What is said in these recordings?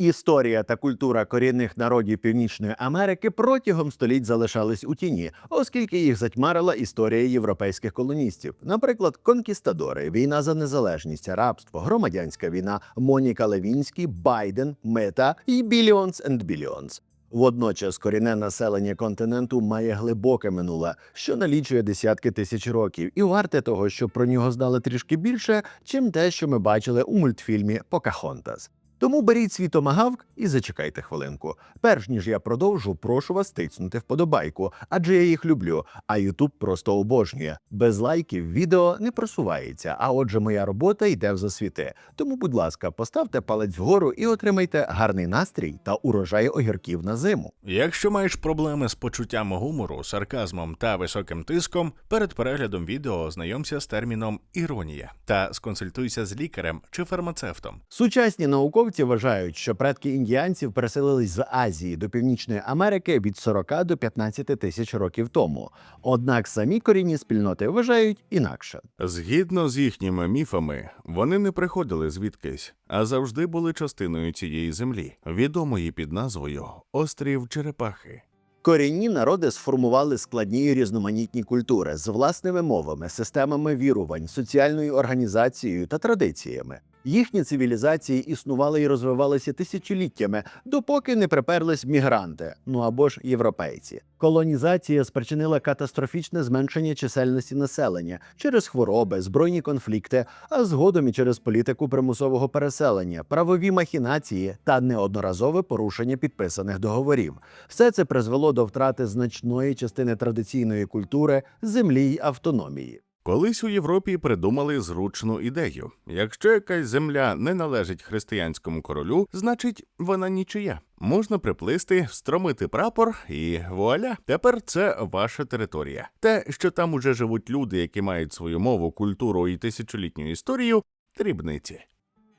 Історія та культура корінних народів Північної Америки протягом століть залишались у тіні, оскільки їх затьмарила історія європейських колоністів. Наприклад, конкістадори, війна за незалежність, рабство, громадянська війна, Моніка Левінський, Байден, Мета і Billions and Billions. Водночас корінне населення континенту має глибоке минуле, що налічує десятки тисяч років, і варте того, щоб про нього знали трішки більше, чим те, що ми бачили у мультфільмі Покахонтас. Тому беріть свій томагавк і зачекайте хвилинку. Перш ніж я продовжу, прошу вас тицнути вподобайку, адже я їх люблю, а Ютуб просто обожнює. Без лайків відео не просувається, а отже, моя робота йде в засвіти. Тому, будь ласка, поставте палець вгору і отримайте гарний настрій та урожай огірків на зиму. Якщо маєш проблеми з почуттям гумору, сарказмом та високим тиском, перед переглядом відео ознайомся з терміном іронія та сконсультуйся з лікарем чи фармацевтом. Сучасні науковці вважають, що предки індіанців переселились з Азії до Північної Америки від 40 до 15 тисяч років тому. Однак самі корінні спільноти вважають інакше. Згідно з їхніми міфами, вони не приходили звідкись, а завжди були частиною цієї землі, відомої під назвою Острів Черепахи. Корінні народи сформували складні і різноманітні культури з власними мовами, системами вірувань, соціальною організацією та традиціями. Їхні цивілізації існували і розвивалися тисячоліттями, допоки не приперлись мігранти, ну або ж європейці. Колонізація спричинила катастрофічне зменшення чисельності населення через хвороби, збройні конфлікти, а згодом і через політику примусового переселення, правові махінації та неодноразове порушення підписаних договорів. Все це призвело до втрати значної частини традиційної культури, землі й автономії. Колись у Європі придумали зручну ідею: якщо якась земля не належить християнському королю, значить вона нічия. Можна приплисти, встромити прапор, і вуаля, тепер це ваша територія. Те, що там уже живуть люди, які мають свою мову, культуру і тисячолітню історію, дрібниці.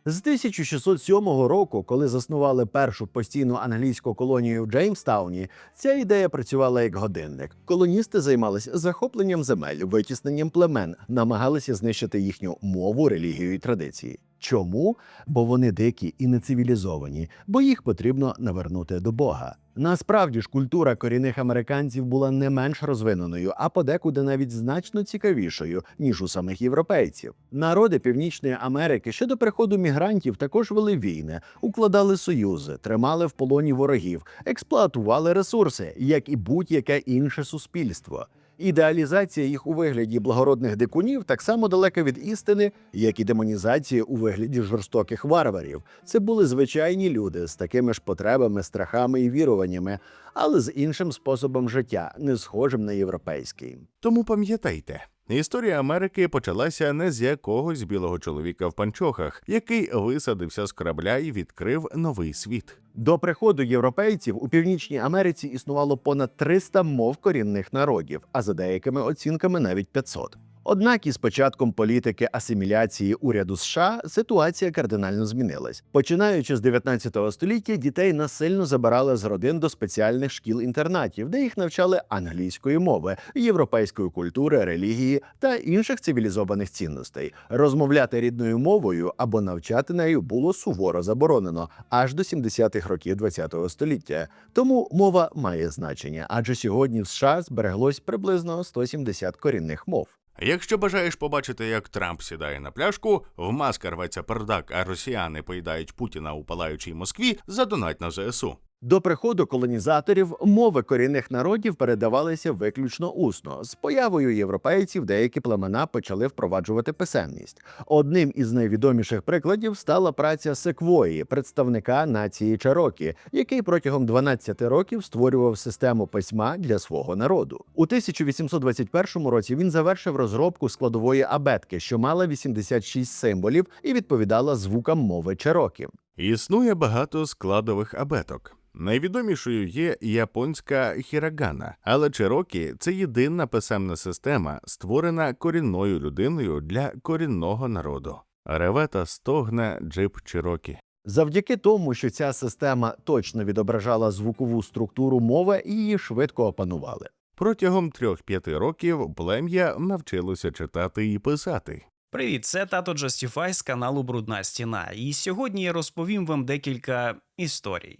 З 1607 року, коли заснували першу постійну англійську колонію в Джеймстауні, ця ідея працювала як годинник. Колоністи займалися захопленням земель, витісненням племен, намагалися знищити їхню мову, релігію і традиції. Чому? Бо вони дикі і нецивілізовані, бо їх потрібно навернути до Бога. Насправді ж культура корінних американців була не менш розвиненою, а подекуди навіть значно цікавішою ніж у самих європейців. Народи Північної Америки ще до приходу мігрантів також вели війни, укладали союзи, тримали в полоні ворогів, експлуатували ресурси, як і будь-яке інше суспільство. Ідеалізація їх у вигляді благородних дикунів так само далека від істини, як і демонізація у вигляді жорстоких варварів. Це були звичайні люди з такими ж потребами, страхами і віруваннями, але з іншим способом життя, не схожим на європейський. Тому пам'ятайте. Історія Америки почалася не з якогось білого чоловіка в панчохах, який висадився з корабля і відкрив новий світ. До приходу європейців у Північній Америці існувало понад 300 мов корінних народів, а за деякими оцінками навіть 500. Однак із початком політики асиміляції уряду США ситуація кардинально змінилась. Починаючи з 19 століття, дітей насильно забирали з родин до спеціальних шкіл-інтернатів, де їх навчали англійської мови, європейської культури, релігії та інших цивілізованих цінностей. Розмовляти рідною мовою або навчати нею було суворо заборонено аж до 70-х років ХХ століття. Тому мова має значення, адже сьогодні в США збереглось приблизно 170 корінних мов. Якщо бажаєш побачити, як Трамп сідає на пляшку, в маска рветься пердак, а росіяни поїдають Путіна у палаючій Москві, задонать на ЗСУ. До приходу колонізаторів мови корінних народів передавалися виключно усно. З появою європейців деякі племена почали впроваджувати писемність. Одним із найвідоміших прикладів стала праця Секвої, представника нації Чарокі, який протягом 12 років створював систему письма для свого народу. У 1821 році він завершив розробку складової абетки, що мала 86 символів і відповідала звукам мови Чарокі. Існує багато складових абеток. Найвідомішою є японська хірагана, але Чирокі це єдина писемна система, створена корінною людиною для корінного народу. Реве та стогне джип Чирокі. Завдяки тому, що ця система точно відображала звукову структуру мови, її швидко опанували. Протягом трьох-п'яти років плем'я навчилося читати і писати. Привіт, це тато Justify з каналу Брудна Стіна. І сьогодні я розповім вам декілька історій,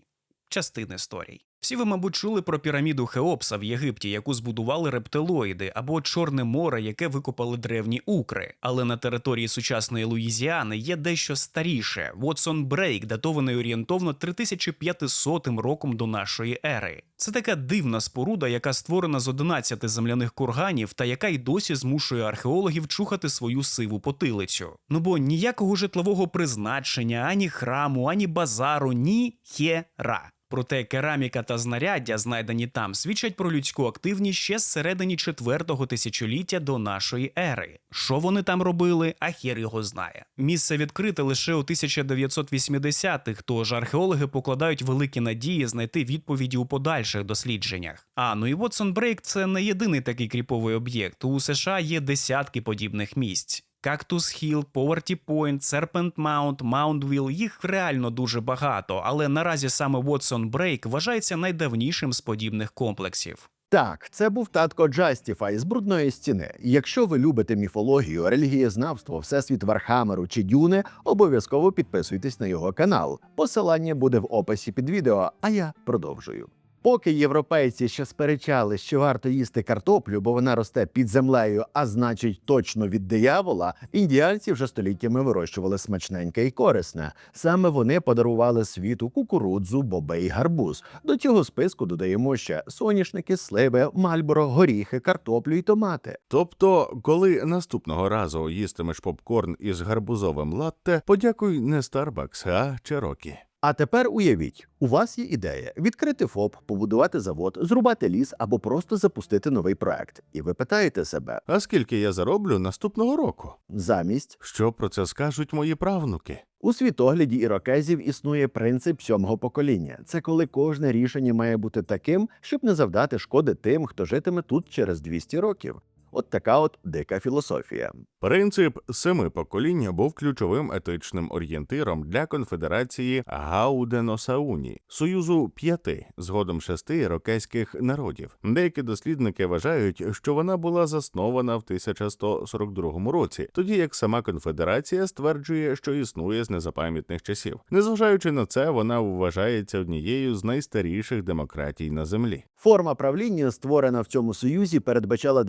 частин історій. Всі ви, мабуть, чули про піраміду Хеопса в Єгипті, яку збудували рептилоїди, або Чорне море, яке викопали древні укри. Але на території сучасної Луїзіани є дещо старіше Вотсон Брейк, датований орієнтовно 3500 роком до нашої ери. Це така дивна споруда, яка створена з 11 земляних курганів та яка й досі змушує археологів чухати свою сиву потилицю. Ну бо ніякого житлового призначення, ані храму, ані базару, ні хєра. Проте кераміка та знаряддя, знайдені там, свідчать про людську активність ще з середині четвертого тисячоліття до нашої ери. Що вони там робили, а хір його знає. Місце відкрите лише у 1980-х, тож археологи покладають великі надії знайти відповіді у подальших дослідженнях. А ну і Watson Брейк це не єдиний такий кріповий об'єкт. У США є десятки подібних місць. Кактус Хіл, Поверті Пойнт, Серпент Маунт, Маунтвіл їх реально дуже багато, але наразі саме Watson Брейк вважається найдавнішим з подібних комплексів. Так, це був татко Джастіфай з брудної стіни. Якщо ви любите міфологію, релігієзнавство, всесвіт Вархамеру чи Дюни, обов'язково підписуйтесь на його канал. Посилання буде в описі під відео, а я продовжую. Поки європейці ще сперечали, що варто їсти картоплю, бо вона росте під землею, а значить точно від диявола, індіанці вже століттями вирощували смачненьке і корисне. Саме вони подарували світу кукурудзу, бобе і гарбуз. До цього списку додаємо ще соняшники, сливи, мальборо, горіхи, картоплю і томати. Тобто, коли наступного разу їстимеш попкорн із гарбузовим латте, подякуй не Starbucks, а Cherokee. А тепер уявіть, у вас є ідея відкрити ФОП, побудувати завод, зрубати ліс або просто запустити новий проект. І ви питаєте себе А скільки я зароблю наступного року? замість Що про це скажуть мої правнуки? у світогляді ірокезів існує принцип сьомого покоління. Це коли кожне рішення має бути таким, щоб не завдати шкоди тим, хто житиме тут через 200 років. От така от дика філософія. Принцип семи поколінь був ключовим етичним орієнтиром для конфедерації Гауденосауні, союзу п'яти, згодом шести ірокезьких народів. Деякі дослідники вважають, що вона була заснована в 1142 році, тоді як сама конфедерація стверджує, що існує з незапам'ятних часів. Незважаючи на це, вона вважається однією з найстаріших демократій на землі. Форма правління, створена в цьому союзі, передбачала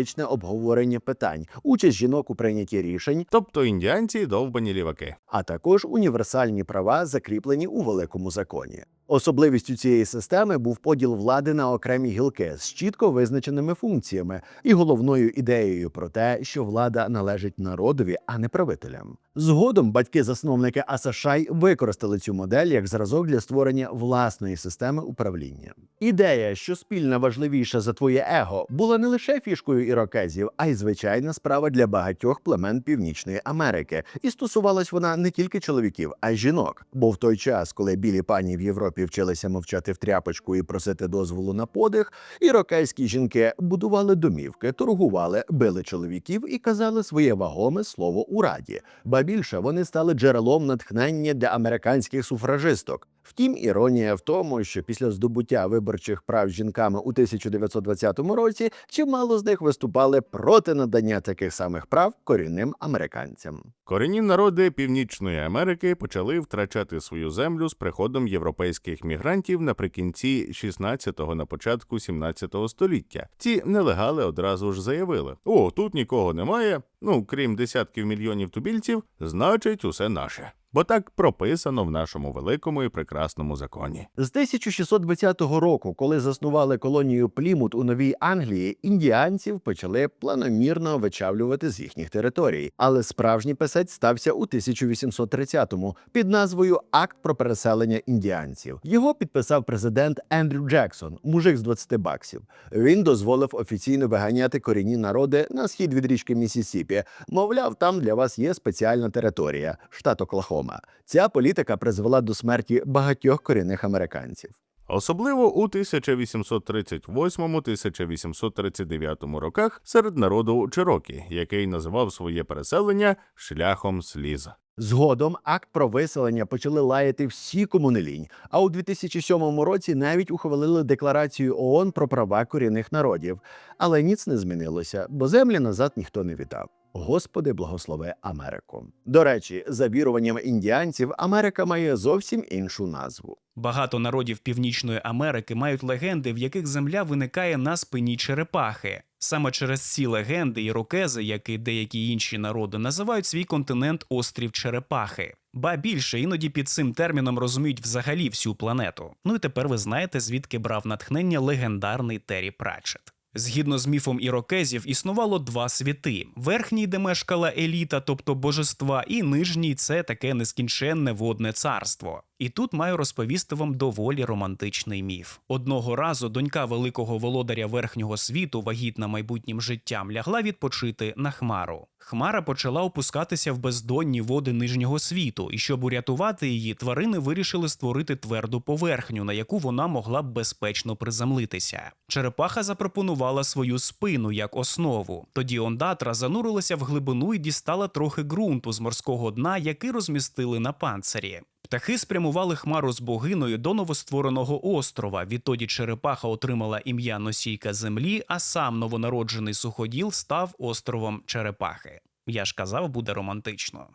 демократичне обговорення питань, участь жінок у прийнятті рішень, Тобто індіанці довбані ліваки. а також універсальні права, закріплені у великому законі. Особливістю цієї системи був поділ влади на окремі гілки з чітко визначеними функціями і головною ідеєю про те, що влада належить народові, а не правителям. Згодом батьки-засновники Асашай використали цю модель як зразок для створення власної системи управління. Ідея, що спільна важливіша за твоє его, була не лише фішкою ірокезів, а й звичайна справа для багатьох племен Північної Америки. І стосувалась вона не тільки чоловіків, а й жінок. Бо в той час, коли білі пані в Європі вчилися мовчати в тряпочку і просити дозволу на подих, ірокезькі жінки будували домівки, торгували, били чоловіків і казали своє вагоме слово у раді. Більше вони стали джерелом натхнення для американських суфражисток. Втім, іронія в тому, що після здобуття виборчих прав жінками у 1920 році чимало з них виступали проти надання таких самих прав корінним американцям. Корінні народи Північної Америки почали втрачати свою землю з приходом європейських мігрантів наприкінці 16-го на початку 17-го століття. Ці нелегали одразу ж заявили: о, тут нікого немає, ну крім десятків мільйонів тубільців, значить, усе наше. Бо так прописано в нашому великому і прекрасному законі. З 1620 року, коли заснували колонію Плімут у Новій Англії, індіанців почали планомірно вичавлювати з їхніх територій. Але справжній писець стався у 1830-му під назвою Акт про переселення індіанців. Його підписав президент Ендрю Джексон, мужик з 20 баксів. Він дозволив офіційно виганяти корінні народи на схід від річки Місісіпі. Мовляв, там для вас є спеціальна територія, штат Оклахома. Ця політика призвела до смерті багатьох корінних американців. Особливо у 1838-1839 роках серед народу Чирокі, який називав своє переселення шляхом сліз. Згодом акт про виселення почали лаяти всі комунелінь. А у 2007 році навіть ухвалили декларацію ООН про права корінних народів. Але ніц не змінилося, бо землі назад ніхто не вітав. Господи, благослови Америку. До речі, за віруванням індіанців, Америка має зовсім іншу назву. Багато народів Північної Америки мають легенди, в яких земля виникає на спині черепахи. Саме через ці легенди ірокези, як і деякі інші народи, називають свій континент острів Черепахи. Ба більше іноді під цим терміном розуміють взагалі всю планету. Ну і тепер ви знаєте, звідки брав натхнення легендарний Террі Пратчет. Згідно з міфом ірокезів, існувало два світи: верхній, де мешкала еліта, тобто божества, і нижній це таке нескінченне водне царство. І тут маю розповісти вам доволі романтичний міф. Одного разу донька великого володаря верхнього світу, вагітна майбутнім життям, лягла відпочити на хмару. Хмара почала опускатися в бездонні води нижнього світу, і щоб урятувати її, тварини вирішили створити тверду поверхню, на яку вона могла б безпечно приземлитися. Черепаха запропонувала свою спину як основу. Тоді ондатра занурилася в глибину і дістала трохи ґрунту з морського дна, який розмістили на панцирі. Птахи спрямували хмару з богиною до новоствореного острова. Відтоді черепаха отримала ім'я носійка землі, а сам новонароджений суходіл став островом Черепахи. Я ж казав, буде романтично.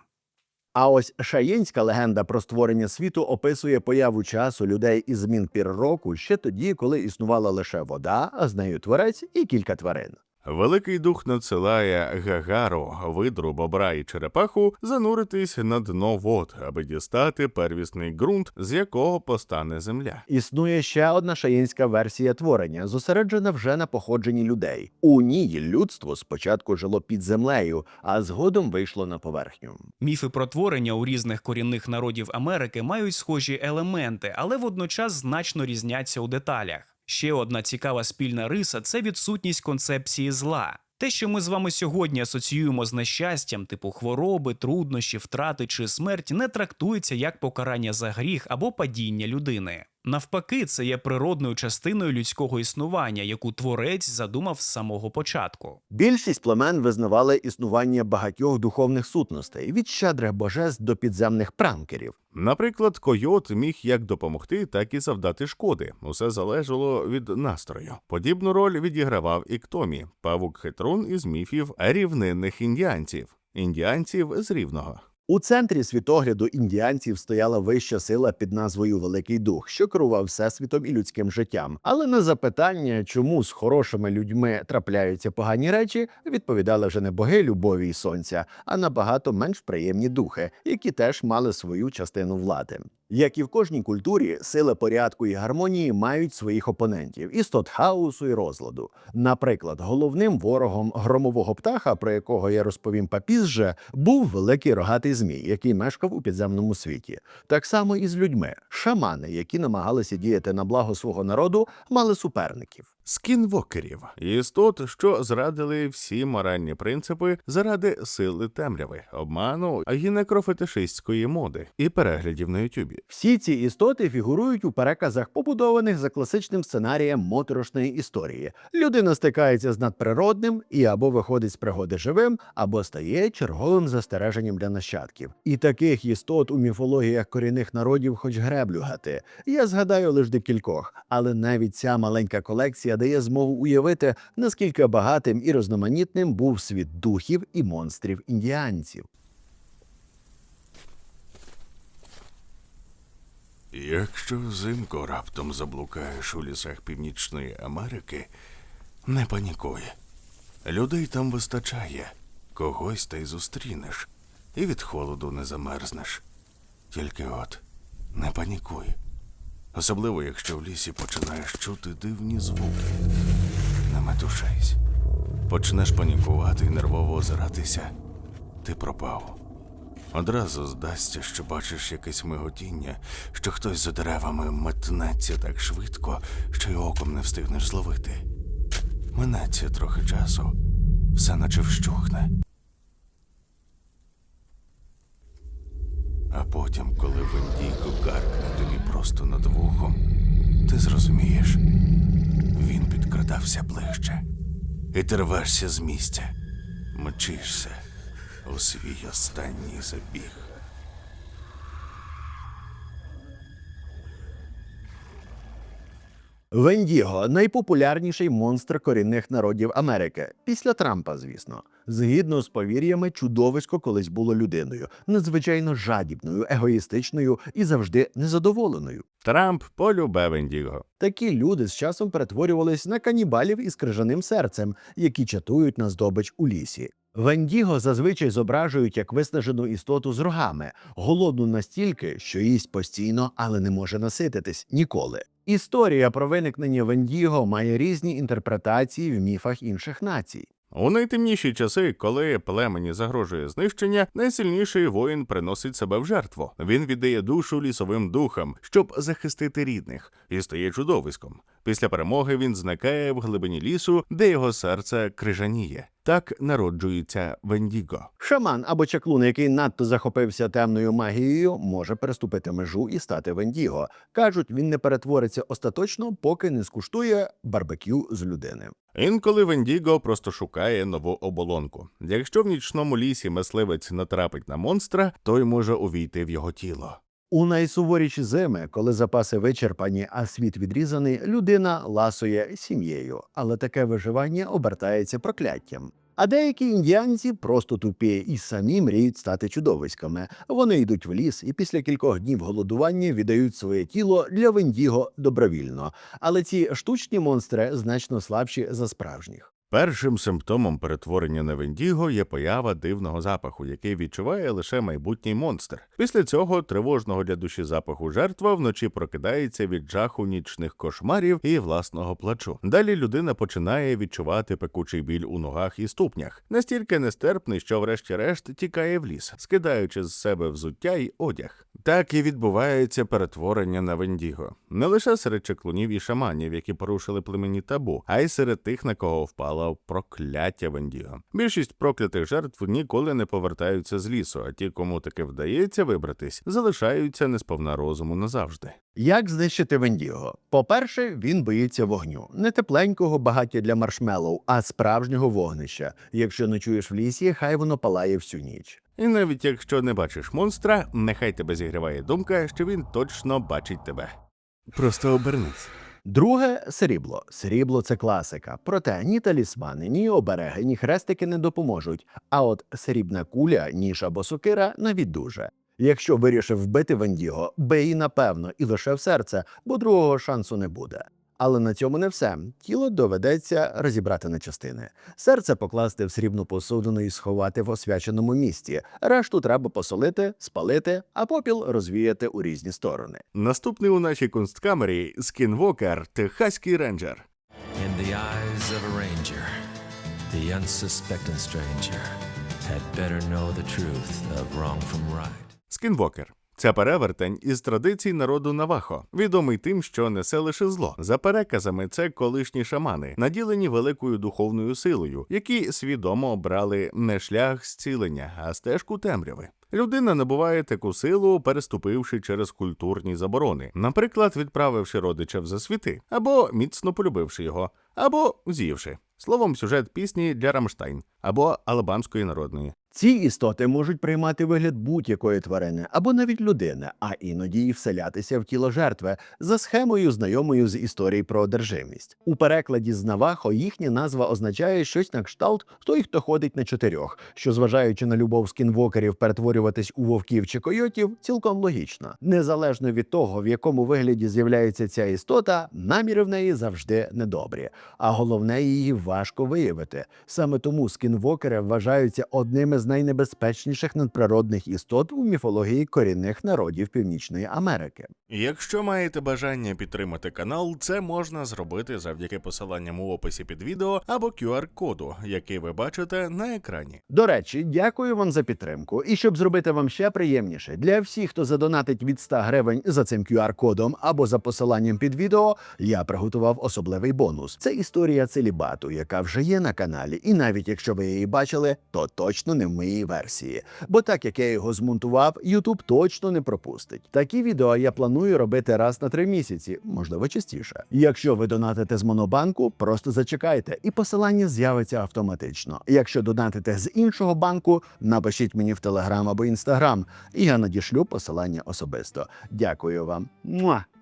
А ось шаєнська легенда про створення світу описує появу часу людей і змін пір року ще тоді, коли існувала лише вода, а з нею творець і кілька тварин. Великий дух надсилає Гагару, видру, бобра і черепаху зануритись на дно вод, аби дістати первісний ґрунт, з якого постане земля. Існує ще одна шаєнська версія творення, зосереджена вже на походженні людей. У ній людство спочатку жило під землею, а згодом вийшло на поверхню. Міфи про творення у різних корінних народів Америки мають схожі елементи, але водночас значно різняться у деталях. Ще одна цікава спільна риса це відсутність концепції зла. Те, що ми з вами сьогодні асоціюємо з нещастям, типу хвороби, труднощі, втрати чи смерть, не трактується як покарання за гріх або падіння людини. Навпаки, це є природною частиною людського існування, яку творець задумав з самого початку. Більшість племен визнавали існування багатьох духовних сутностей від щедрих божеств до підземних пранкерів. Наприклад, койот міг як допомогти, так і завдати шкоди. Усе залежало від настрою. Подібну роль відігравав і Ктомі, павук хитрун із міфів рівнинних індіанців, індіанців з рівного. У центрі світогляду індіанців стояла вища сила під назвою Великий Дух, що керував всесвітом і людським життям. Але на запитання, чому з хорошими людьми трапляються погані речі, відповідали вже не боги любові і сонця, а набагато менш приємні духи, які теж мали свою частину влади. Як і в кожній культурі, сили порядку і гармонії мають своїх опонентів істот хаосу і розладу. Наприклад, головним ворогом громового птаха, про якого я розповім попізже, був великий рогатий змій, який мешкав у підземному світі. Так само і з людьми. Шамани, які намагалися діяти на благо свого народу, мали суперників. Скінвокерів істот, що зрадили всі моральні принципи заради сили темряви, обману і некрофетишистської моди і переглядів на Ютубі. Всі ці істоти фігурують у переказах, побудованих за класичним сценарієм моторошної історії. Людина стикається з надприродним і або виходить з пригоди живим, або стає черговим застереженням для нащадків. І таких істот у міфологіях корінних народів, хоч греблю гати. Я згадаю лише декількох, але навіть ця маленька колекція дає змогу уявити, наскільки багатим і різноманітним був світ духів і монстрів індіанців. Якщо взимку раптом заблукаєш у лісах Північної Америки, не панікуй. Людей там вистачає, когось та й зустрінеш, і від холоду не замерзнеш. Тільки от не панікуй. Особливо, якщо в лісі починаєш чути дивні звуки. Не метушайся. Почнеш панікувати і нервово озиратися, ти пропав. Одразу здасться, що бачиш якесь миготіння, що хтось за деревами метнеться так швидко, що й оком не встигнеш зловити. Минеться трохи часу, все наче вщухне. А потім, коли вендійко гаркне тобі просто над вухом, ти зрозумієш, він підкрадався ближче, і ти рвешся з місця, мчишся у свій останній забіг. Вендіго найпопулярніший монстр корінних народів Америки після Трампа, звісно. Згідно з повір'ями, чудовисько колись було людиною, надзвичайно жадібною, егоїстичною і завжди незадоволеною. Трамп полюбе Вендіго. Такі люди з часом перетворювались на канібалів із крижаним серцем, які чатують на здобич у лісі. Вендіго зазвичай зображують як виснажену істоту з рогами, голодну настільки, що їсть постійно, але не може насититись ніколи. Історія про виникнення Вендіго має різні інтерпретації в міфах інших націй. У найтемніші часи, коли племені загрожує знищення, найсильніший воїн приносить себе в жертву. Він віддає душу лісовим духам, щоб захистити рідних, і стає чудовиськом. Після перемоги він зникає в глибині лісу, де його серце крижаніє. Так народжується Вендіго. Шаман або чаклун, який надто захопився темною магією, може переступити межу і стати Вендіго. Кажуть, він не перетвориться остаточно, поки не скуштує барбекю з людини. Інколи Вендіго просто шукає нову оболонку. Якщо в нічному лісі мисливець натрапить на монстра, той може увійти в його тіло. У найсуворіші зими, коли запаси вичерпані, а світ відрізаний, людина ласує сім'єю, але таке виживання обертається прокляттям. А деякі індіанці просто тупі і самі мріють стати чудовиськами. Вони йдуть в ліс і після кількох днів голодування віддають своє тіло для Вендіго добровільно. Але ці штучні монстри значно слабші за справжніх. Першим симптомом перетворення на Вендіго є поява дивного запаху, який відчуває лише майбутній монстр. Після цього тривожного для душі запаху жертва вночі прокидається від жаху нічних кошмарів і власного плачу. Далі людина починає відчувати пекучий біль у ногах і ступнях, настільки нестерпний, що врешті-решт тікає в ліс, скидаючи з себе взуття й одяг. Так і відбувається перетворення на Вендіго. Не лише серед чеклунів і шаманів, які порушили племені табу, а й серед тих, на кого впало прокляття Вендіго. Більшість проклятих жертв ніколи не повертаються з лісу, а ті, кому таки вдається вибратись, залишаються несповна розуму назавжди. Як знищити Вендіго? По-перше, він боїться вогню, не тепленького багаття для маршмеллоу, а справжнього вогнища. Якщо ночуєш в лісі, хай воно палає всю ніч. І навіть якщо не бачиш монстра, нехай тебе зігріває думка, що він точно бачить тебе. Просто обернись. Друге срібло. Срібло це класика. Проте ні талісмани, ні обереги, ні хрестики не допоможуть. А от срібна куля, ніж або сокира навіть дуже. Якщо вирішив вбити Вендіго, бий напевно і лише в серце, бо другого шансу не буде. Але на цьому не все. Тіло доведеться розібрати на частини. Серце покласти в срібну посудину і сховати в освяченому місці. Решту треба посолити, спалити, а попіл розвіяти у різні сторони. Наступний у нашій кунсткамері скінвокер Техаський рейнджер. In the eyes of a ranger, the unsuspecting stranger had better know the truth of wrong from right. Скінвокер. Це перевертень із традицій народу Навахо, відомий тим, що несе лише зло. За переказами, це колишні шамани, наділені великою духовною силою, які свідомо обрали не шлях зцілення, а стежку темряви. Людина набуває таку силу, переступивши через культурні заборони, наприклад, відправивши родича в засвіти, або міцно полюбивши його, або з'ївши. Словом, сюжет пісні для Рамштайн або Алабамської народної. Ці істоти можуть приймати вигляд будь-якої тварини або навіть людини, а іноді й вселятися в тіло жертви за схемою, знайомою з історії про одержимість. У перекладі з Навахо їхня назва означає щось на кшталт той, хто ходить на чотирьох, що, зважаючи на любов скінвокерів перетворюватись у вовків чи койотів, цілком логічно. Незалежно від того, в якому вигляді з'являється ця істота, наміри в неї завжди недобрі, а головне її важко виявити. Саме тому скінвокери вважаються одними з найнебезпечніших надприродних істот у міфології корінних народів Північної Америки. Якщо маєте бажання підтримати канал, це можна зробити завдяки посиланням у описі під відео або QR-коду, який ви бачите на екрані. До речі, дякую вам за підтримку. І щоб зробити вам ще приємніше, для всіх, хто задонатить від 100 гривень за цим QR-кодом або за посиланням під відео, я приготував особливий бонус. Це історія целібату, яка вже є на каналі. І навіть якщо ви її бачили, то точно не моїй версії. Бо так як я його змонтував, YouTube точно не пропустить. Такі відео я планую робити раз на три місяці, можливо, частіше. Якщо ви донатите з монобанку, просто зачекайте, і посилання з'явиться автоматично. Якщо донатите з іншого банку, напишіть мені в Телеграм або Інстаграм, і я надішлю посилання особисто. Дякую вам. Муа!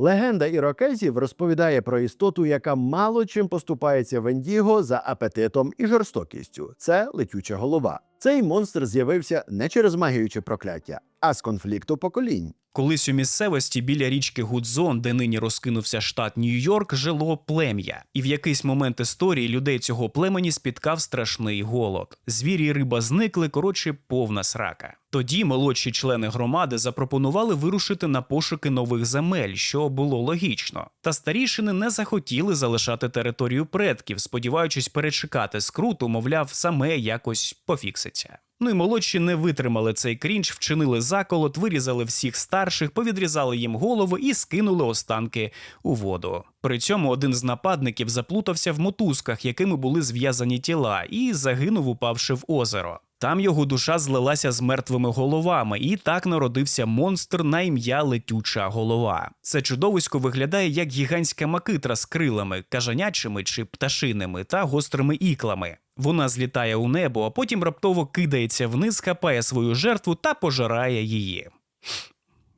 Легенда ірокезів розповідає про істоту, яка мало чим поступається Вендіго за апетитом і жорстокістю. Це летюча голова. Цей монстр з'явився не через магію чи прокляття, а з конфлікту поколінь. Колись у місцевості біля річки Гудзон, де нині розкинувся штат Нью-Йорк, жило плем'я, і в якийсь момент історії людей цього племені спіткав страшний голод. Звірі і риба зникли, коротше, повна срака. Тоді молодші члени громади запропонували вирушити на пошуки нових земель, що було логічно. Та старішини не захотіли залишати територію предків, сподіваючись перечекати скруту, мовляв, саме якось пофікситься. Ну і молодші не витримали цей крінж, вчинили заколот, вирізали всіх старших, повідрізали їм голови і скинули останки у воду. При цьому один з нападників заплутався в мотузках, якими були зв'язані тіла, і загинув, упавши в озеро. Там його душа злилася з мертвими головами, і так народився монстр на ім'я Летюча голова. Це чудовисько виглядає як гігантська макитра з крилами, кажанячими чи пташиними та гострими іклами. Вона злітає у небо, а потім раптово кидається вниз, хапає свою жертву та пожирає її.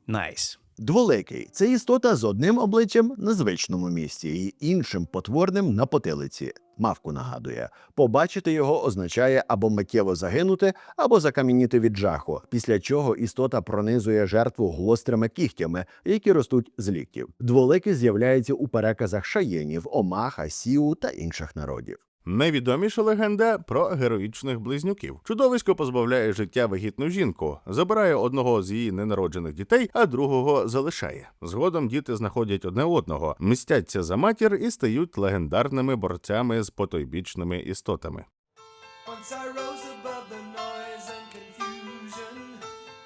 Найс. Дволикий це істота з одним обличчям на звичному місці і іншим потворним на потилиці. Мавку нагадує. Побачити його означає або миттєво загинути, або закам'яніти від жаху, після чого істота пронизує жертву гострими кігтями, які ростуть з ліктів. Дволикий з'являється у переказах шаєнів, омаха, сіу та інших народів. Найвідоміша легенда про героїчних близнюків. Чудовисько позбавляє життя вагітну жінку, забирає одного з її ненароджених дітей, а другого залишає. Згодом діти знаходять одне одного, мстяться за матір і стають легендарними борцями з потойбічними істотами.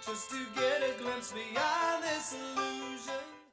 Just to get a glimpse beyond this.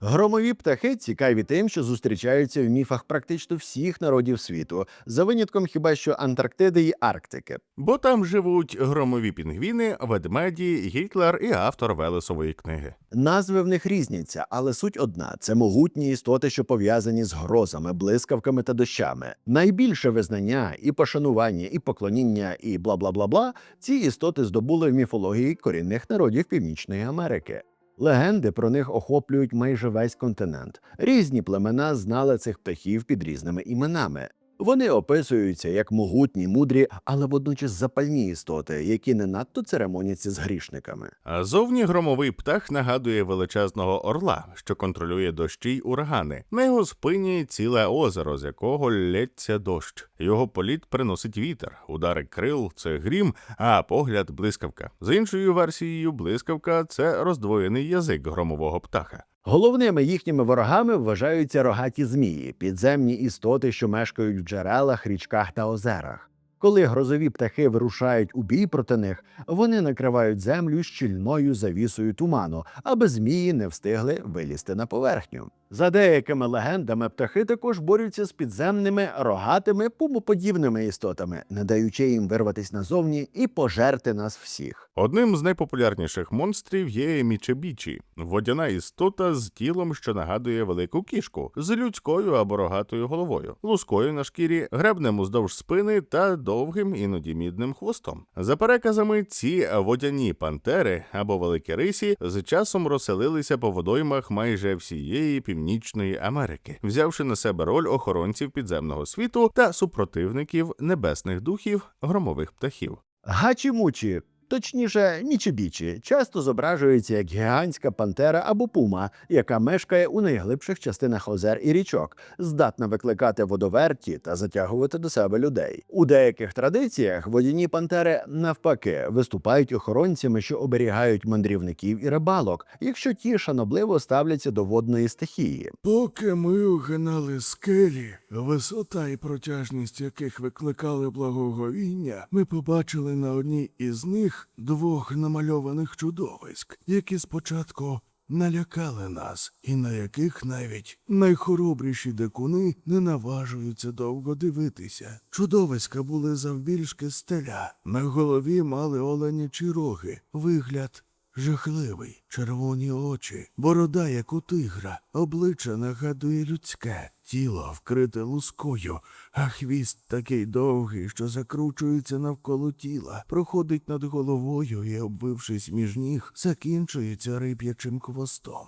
Громові птахи цікаві тим, що зустрічаються в міфах практично всіх народів світу, за винятком хіба що Антарктиди і Арктики. Бо там живуть громові пінгвіни, ведмеді, Гітлер і автор Велесової книги. Назви в них різняться, але суть одна: це могутні істоти, що пов'язані з грозами, блискавками та дощами. Найбільше визнання і пошанування, і поклоніння, і бла бла бла бла ці істоти здобули в міфології корінних народів Північної Америки. Легенди про них охоплюють майже весь континент. Різні племена знали цих птахів під різними іменами. Вони описуються як могутні, мудрі, але водночас запальні істоти, які не надто церемоняться з грішниками. А зовні громовий птах нагадує величезного орла, що контролює дощі й урагани. На його спині ціле озеро, з якого лється дощ. Його політ приносить вітер, удари крил це грім, а погляд блискавка. За іншою версією, блискавка це роздвоєний язик громового птаха. Головними їхніми ворогами вважаються рогаті змії, підземні істоти, що мешкають в джерелах, річках та озерах. Коли грозові птахи вирушають у бій проти них, вони накривають землю щільною завісою туману, аби змії не встигли вилізти на поверхню. За деякими легендами, птахи також борються з підземними рогатими пумоподібними істотами, не даючи їм вирватися назовні і пожерти нас всіх. Одним з найпопулярніших монстрів є Мічебічі – водяна істота з тілом, що нагадує велику кішку, з людською або рогатою головою, лускою на шкірі, гребнем уздовж спини та довгим, іноді мідним хвостом. За переказами, ці водяні пантери або великі рисі з часом розселилися по водоймах майже всієї північної Америки, взявши на себе роль охоронців підземного світу та супротивників небесних духів громових птахів. Гачі-мучі, точніше, нічебічі, часто зображуються як гігантська пантера або пума, яка мешкає у найглибших частинах озер і річок, здатна викликати водоверті та затягувати до себе людей. У деяких традиціях водяні пантери навпаки виступають охоронцями, що оберігають мандрівників і рибалок, якщо ті шанобливо ставляться до водної стихії. Поки ми угинали скелі, висота і протяжність яких викликали благоговіння, ми побачили на одній із них двох намальованих чудовиськ, які спочатку налякали нас, і на яких навіть найхоробріші дикуни не наважуються довго дивитися. Чудовиська були завбільшки стеля, на голові мали оленячі роги, вигляд Жахливий, червоні очі, борода, як у тигра, обличчя нагадує людське, тіло вкрите лускою, а хвіст такий довгий, що закручується навколо тіла, проходить над головою і, обвившись між ніг, закінчується риб'ячим хвостом.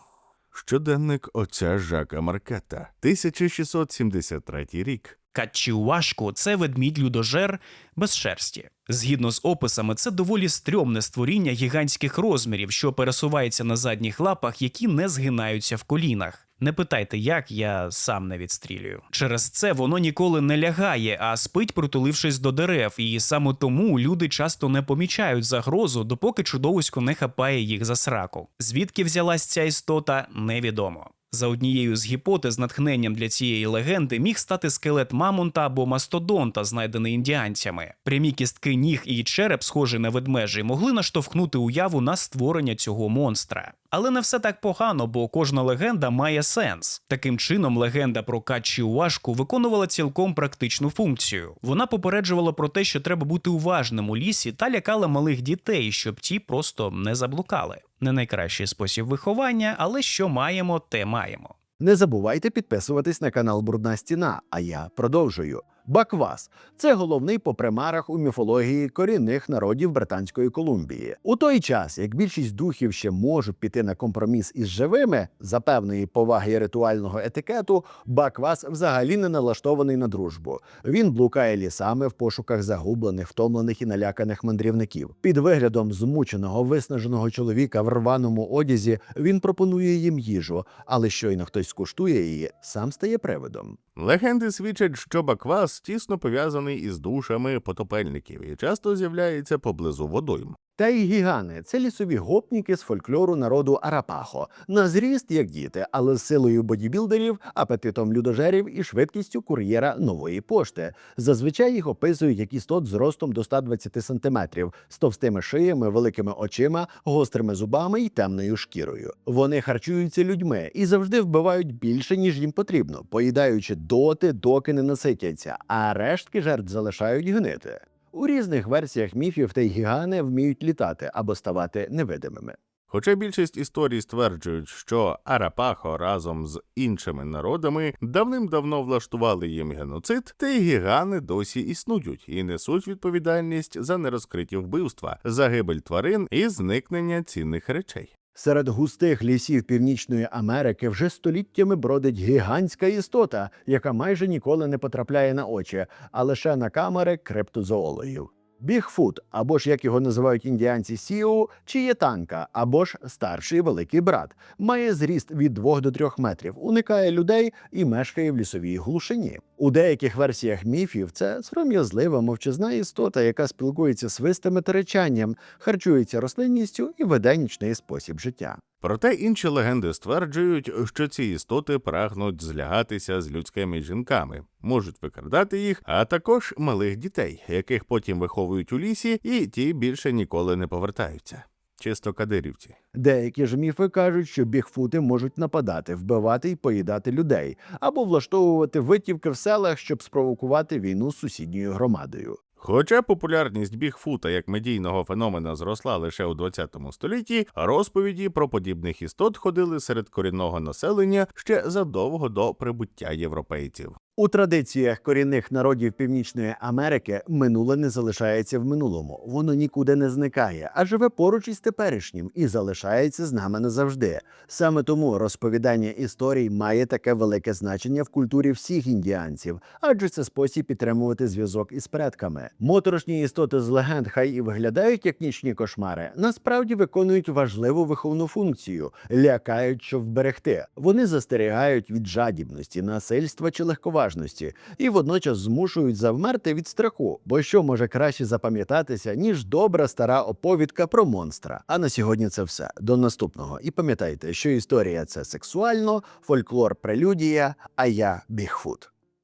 Щоденник отця Жака Маркета, 1673 рік. Качіуашку це ведмідь людожер без шерсті. Згідно з описами, це доволі стрьомне створіння гігантських розмірів, що пересувається на задніх лапах, які не згинаються в колінах. Не питайте, як я сам не відстрілюю. Через це воно ніколи не лягає, а спить, притулившись до дерев, і саме тому люди часто не помічають загрозу, допоки чудовисько не хапає їх за сраку. Звідки взялась ця істота, невідомо. За однією з гіпотез, натхненням для цієї легенди міг стати скелет мамонта або мастодонта, знайдений індіанцями. Прямі кістки ніг і череп, схожі на ведмежий, могли наштовхнути уяву на створення цього монстра. Але не все так погано, бо кожна легенда має сенс. Таким чином, легенда про Качіуашку виконувала цілком практичну функцію. Вона попереджувала про те, що треба бути уважним у лісі, та лякала малих дітей, щоб ті просто не заблукали. Не найкращий спосіб виховання, але що маємо, те маємо. Не забувайте підписуватись на канал Брудна Стіна, а я продовжую. Баквас це головний по примарах у міфології корінних народів Британської Колумбії. У той час, як більшість духів ще можуть піти на компроміс із живими за певної поваги ритуального етикету, Баквас взагалі не налаштований на дружбу. Він блукає лісами в пошуках загублених, втомлених і наляканих мандрівників. Під виглядом змученого, виснаженого чоловіка в рваному одязі він пропонує їм їжу, але щойно хтось скуштує її, сам стає привидом. Легенди свідчать, що Баквас тісно пов'язаний із душами потопельників і часто з'являється поблизу водойм. Та й гігани це лісові гопніки з фольклору народу Арапахо. На зріст як діти, але з силою бодібілдерів, апетитом людожерів і швидкістю кур'єра нової пошти. Зазвичай їх описують як істот з ростом до 120 сантиметрів, з товстими шиями, великими очима, гострими зубами і темною шкірою. Вони харчуються людьми і завжди вбивають більше, ніж їм потрібно, поїдаючи доти, доки не наситяться, а рештки жертв залишають гнити. У різних версіях міфів та гігани вміють літати або ставати невидимими. Хоча більшість історій стверджують, що Арапахо разом з іншими народами давним-давно влаштували їм геноцид, та й гігани досі існують і несуть відповідальність за нерозкриті вбивства, загибель тварин і зникнення цінних речей. Серед густих лісів Північної Америки вже століттями бродить гігантська істота, яка майже ніколи не потрапляє на очі, а лише на камери криптозоологів. Бігфут, або ж як його називають індіанці Сіу, чи Єтанка, або ж старший великий брат, має зріст від 2 до 3 метрів, уникає людей і мешкає в лісовій глушині. У деяких версіях міфів це сором'язлива мовчазна істота, яка спілкується свистами та речанням, харчується рослинністю і веде нічний спосіб життя. Проте інші легенди стверджують, що ці істоти прагнуть злягатися з людськими жінками, можуть викрадати їх, а також малих дітей, яких потім виховують у лісі, і ті більше ніколи не повертаються. Чисто кадирівці. Деякі ж міфи кажуть, що бігфути можуть нападати, вбивати і поїдати людей, або влаштовувати витівки в селах, щоб спровокувати війну з сусідньою громадою. Хоча популярність Бігфута як медійного феномена зросла лише у 20 столітті, розповіді про подібних істот ходили серед корінного населення ще задовго до прибуття європейців. У традиціях корінних народів Північної Америки минуле не залишається в минулому. Воно нікуди не зникає, а живе поруч із теперішнім і залишається з нами назавжди. Саме тому розповідання історій має таке велике значення в культурі всіх індіанців, адже це спосіб підтримувати зв'язок із предками. Моторошні істоти з легенд, хай і виглядають як нічні кошмари, насправді виконують важливу виховну функцію, лякають, щоб вберегти. Вони застерігають від жадібності, насильства чи легковажності і водночас змушують завмерти від страху, бо що може краще запам'ятатися, ніж добра стара оповідка про монстра. А на сьогодні це все. До наступного. І пам'ятайте, що історія це сексуально, фольклор прелюдія, а я Бігфут.